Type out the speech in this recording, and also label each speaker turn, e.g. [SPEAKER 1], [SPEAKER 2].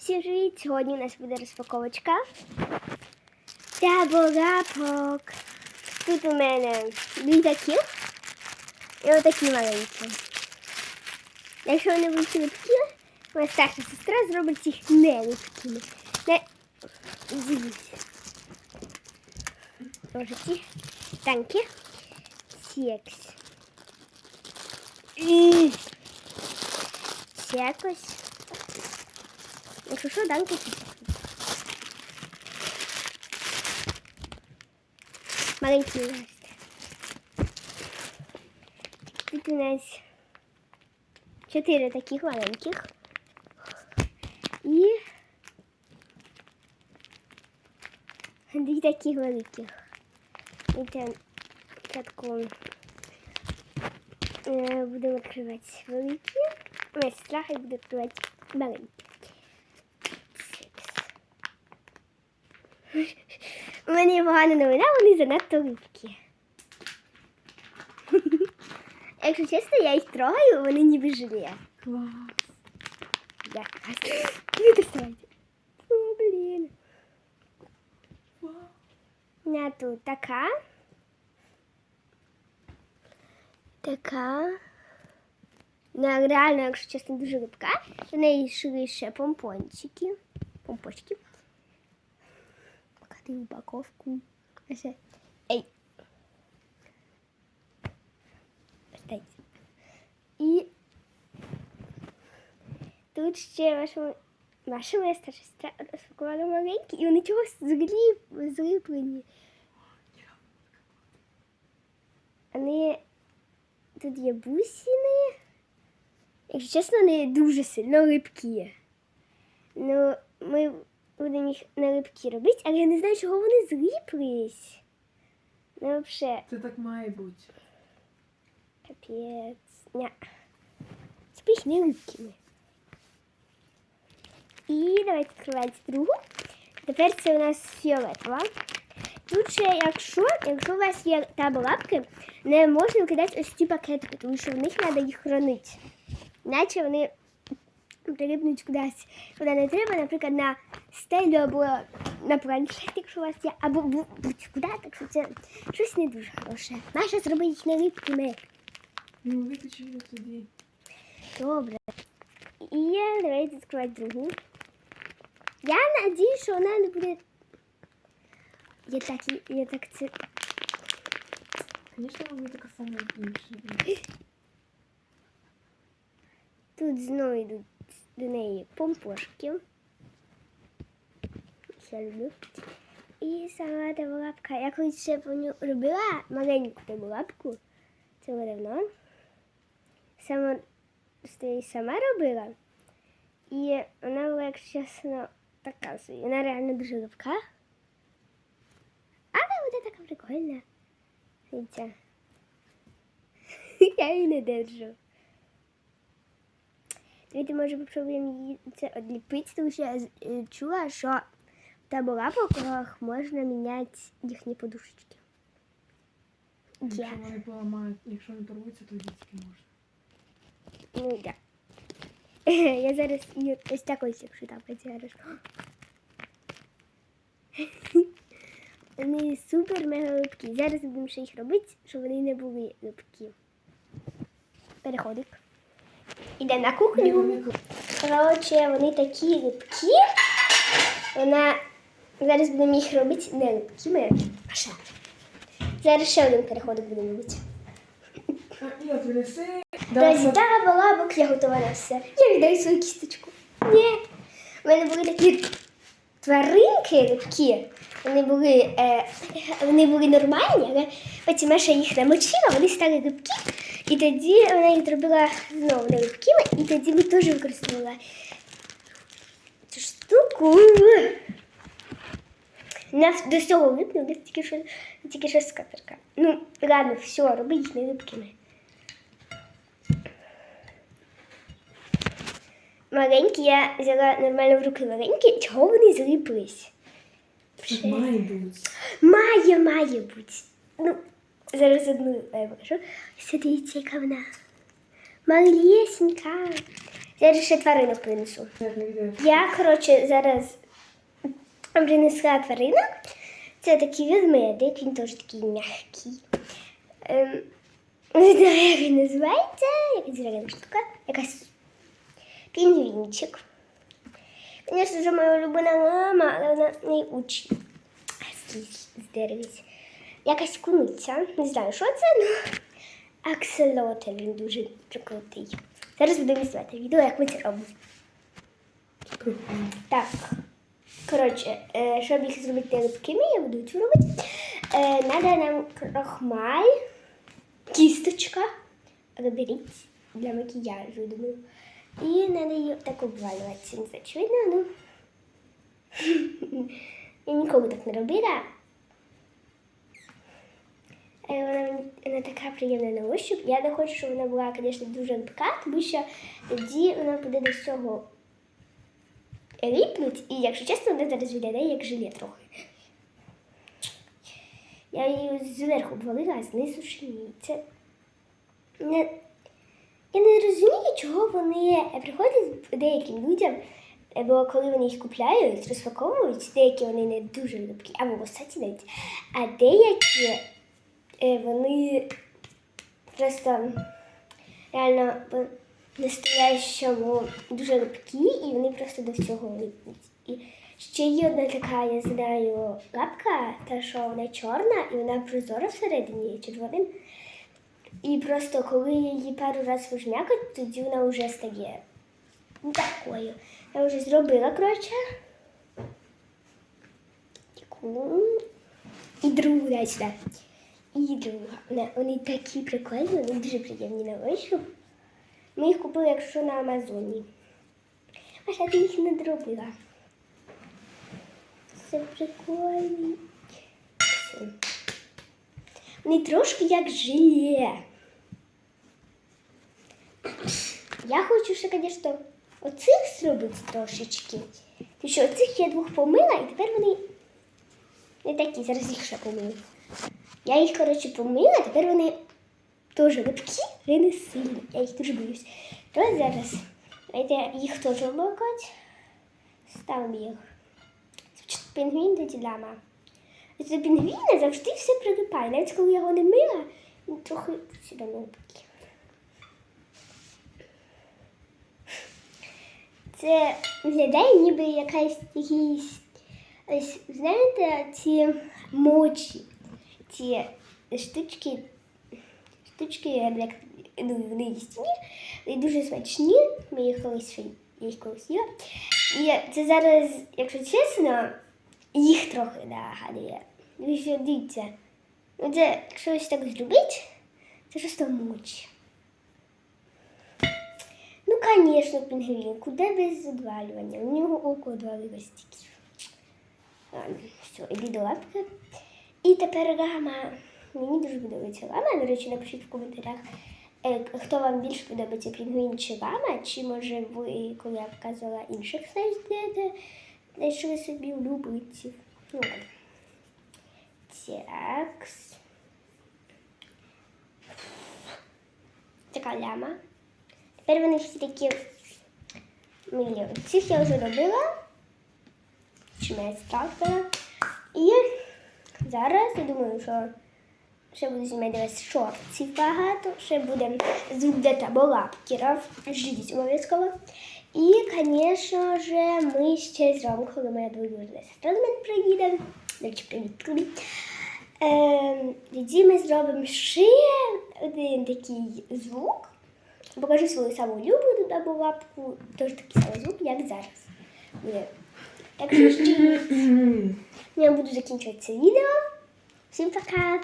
[SPEAKER 1] Всім привіт! Сьогодні у нас буде розпаковочка. Таборапок. Тут у мене дві такі і отакі маленькі. Якщо вони будуть липкі, моя старша сестра зробить їх не липкими. Не... Дивіться. Тоже ці танки. Секс. І... Якщо що, данки. Маленький лист. Тут у нас чотири таких маленьких. І дві таких великих. І це спочатку е, будемо відкривати великі. Моя сестра хай буде відкривати маленькі. У мене погана новина, вони занадто липкі. Якщо чесно, я їх трогаю, вони ніби желе.
[SPEAKER 2] Клас.
[SPEAKER 1] Доставайте. О, блін. У мене тут така. Така. Вона реально, якщо чесно, дуже липка. В неї шили ще помпончики. Помпочки. Покажи упаковку. Ось. Ей. Остайте. І тут ще ваша, ваша моя старша сестра розпакувала маленькі, і вони чогось зліп, зліплені. Вони тут є бусини. Якщо чесно, вони дуже сильно липкі. Ну, ми будемо їх на липкі робити, але я не знаю, чого вони зліплись. Ну, взагалі,
[SPEAKER 2] Це так має бути.
[SPEAKER 1] капець. Ня. Спиш не липкими. І давайте відкривати другу. Тепер це у нас фіолетова. Тут ще, якщо, якщо у вас є таболапки, не можна викидати ось ці пакетики, тому що в них треба їх хранити. Іначе вони прилипнуть кудись, куди не треба, наприклад, на стелю або на планшет, якщо у вас є, або будь-куди, так що це щось не дуже хороше. Наша зробить не липкими.
[SPEAKER 2] Ну, виключи його тоді.
[SPEAKER 1] Добре. І давайте відкривати другу. Я надіюсь, що вона не буде. Я так, я так це.
[SPEAKER 2] Звісно, вона така сама більше.
[SPEAKER 1] Тут знову йдуть до неї помпошки. Я люблю. І сама табулапка. Я колись ще робила маленьку табулапку. Це було давно. Сама, сама робила. І вона була, якщо чесно, така собі. Вона реально дуже липка. Але вона така прикольна. Дивіться. Я її не держу. Давайте, може, попробуємо її це одліпити, тому що я е, чула, що в таборапоках можна міняти їхні подушечки.
[SPEAKER 2] Якщо
[SPEAKER 1] Я.
[SPEAKER 2] вони поламають, якщо не порвуться, то дітки можна.
[SPEAKER 1] Ну, я. Я зараз її ось так ось якщо так зараз. Вони супер мега липкі. Зараз будемо ще їх робити, щоб вони не були липкі. Переходик. Ідемо на кухню. Коротше, вони такі липкі. Вона зараз будемо їх робити не липкими, а ще. Зараз ще один переходик будемо робити.
[SPEAKER 2] Я принеси.
[SPEAKER 1] Тобто, да, балабок, я готова на все. Я віддаю свою кісточку. Ні. У мене були такі тваринки липкі. Вони були, е, вони були нормальні, але потім Маша їх намочила, вони стали липкі. І тоді вона їх зробила знову не липкими, і тоді ми теж використовували цю штуку. На, до цього десь тільки що, тільки що скатерка. Ну, ладно, все, роби їх не липкими. Маленькі я взяла нормально в руки маленькі, чого вони зліплись?
[SPEAKER 2] Так має бути.
[SPEAKER 1] Має, має бути. Ну, зараз одну я покажу. Дивіться, яка вона. Малесенька. Зараз ще тваринок принесу. Я, коротше, зараз принесла тваринок. Це такий ведмедик, він теж такий м'який. Ем, не знаю, як він називається, якась зелена штука, якась пінгвінчик. Звісно ж, моя улюблена мама, але вона не учить. Здеревись. Якась куниця. Не знаю, що це, але акселотель, він дуже прикрутий. Зараз будемо знімати відео, як ми це робимо. Так. Коротше, е, щоб їх зробити липкими, я буду цю робити. Е, Надо нам крохмаль, кісточка. Беріть для макіяжу, думаю. І треба її так обвалювати. Не знаю, чи видно, ну. Я ніколи так не робила. Е, Вона, мені- така приємна на ощуп. Я не хочу, щоб вона була, звісно, дуже липка, тому що тоді вона буде до всього ліпнуть, і, якщо чесно, вона зараз виглядає як желе трохи. Я її зверху обвалила, а знизу ще ні. Це. Я не розумію, чого вони приходять деяким людям, бо коли вони їх купляють, розпаковують, деякі вони не дуже липкі, або висоті навіть, а деякі вони просто реально по настоящому дуже липкі, і вони просто до всього липнуть. І ще є одна така, я знаю, лапка, та що вона чорна, і вона прозора всередині червоним. І просто коли її пару разів вижмякать, тоді вона вже стає такою. Я вже зробила, коротше. І другу дай сюди. І друга. Вони такі прикольні, вони дуже приємні на ощуп. Ми їх купили, якщо на Амазоні. А ще ти їх не доробила. Це прикольні. Вони трошки як желе. Я хочу ще, звісно, оцих зробити трошечки. Тому що оцих я двох помила, і тепер вони не такі, зараз їх ще помию. Я їх, коротше, помила, тепер вони теж липкі, не сильні. Я їх дуже боюсь. То зараз давайте їх теж обмокати. Ставимо їх. Спочатку пінгвін, тоді ляма. Ось До пінгвіна завжди все прилипає. Навіть коли я його не мила, він трохи сюди не липкий. Це виглядає ніби якась якийсь. Ось знаєте, ці мочі, ці штучки, штучки, як ну, вони їстівні, вони дуже смачні. Ми їх колись ще- їх колись їла. І це зараз, якщо чесно, їх трохи нагадує. Ви що дивіться. Ну, Це, якщо ось так зробити, це просто мочі. Ну, звісно, пінгвін, куди без одвалювання? У нього око одвалилось тільки. Ладно, все, іди до лапки. І тепер лама. Мені дуже подобається лама. До речі, напишіть в коментарях, е, хто вам більше подобається пінгвін чи лама, чи може ви, коли я показувала інших знайдете, знайшли собі улюбленців. Ну. Так. Така ляма. Тепер вони всі такі милі. Цих я вже робила. Чи мене ставила. І зараз я думаю, що ще буду знімати шортів багато, ще буде звук дета лапкерів. Ждіть обов'язково. І, звісно ж, ми ще зробимо, коли моя двоюрідна сестра до мене приїде. Речі, привіт, привіт. Ем, Тоді ми зробимо ще один такий звук. Покажу свою саму улюблену лапку, теж такий самий звук, як зараз. Буде. ще. Я буду закінчувати це відео. Всім пока!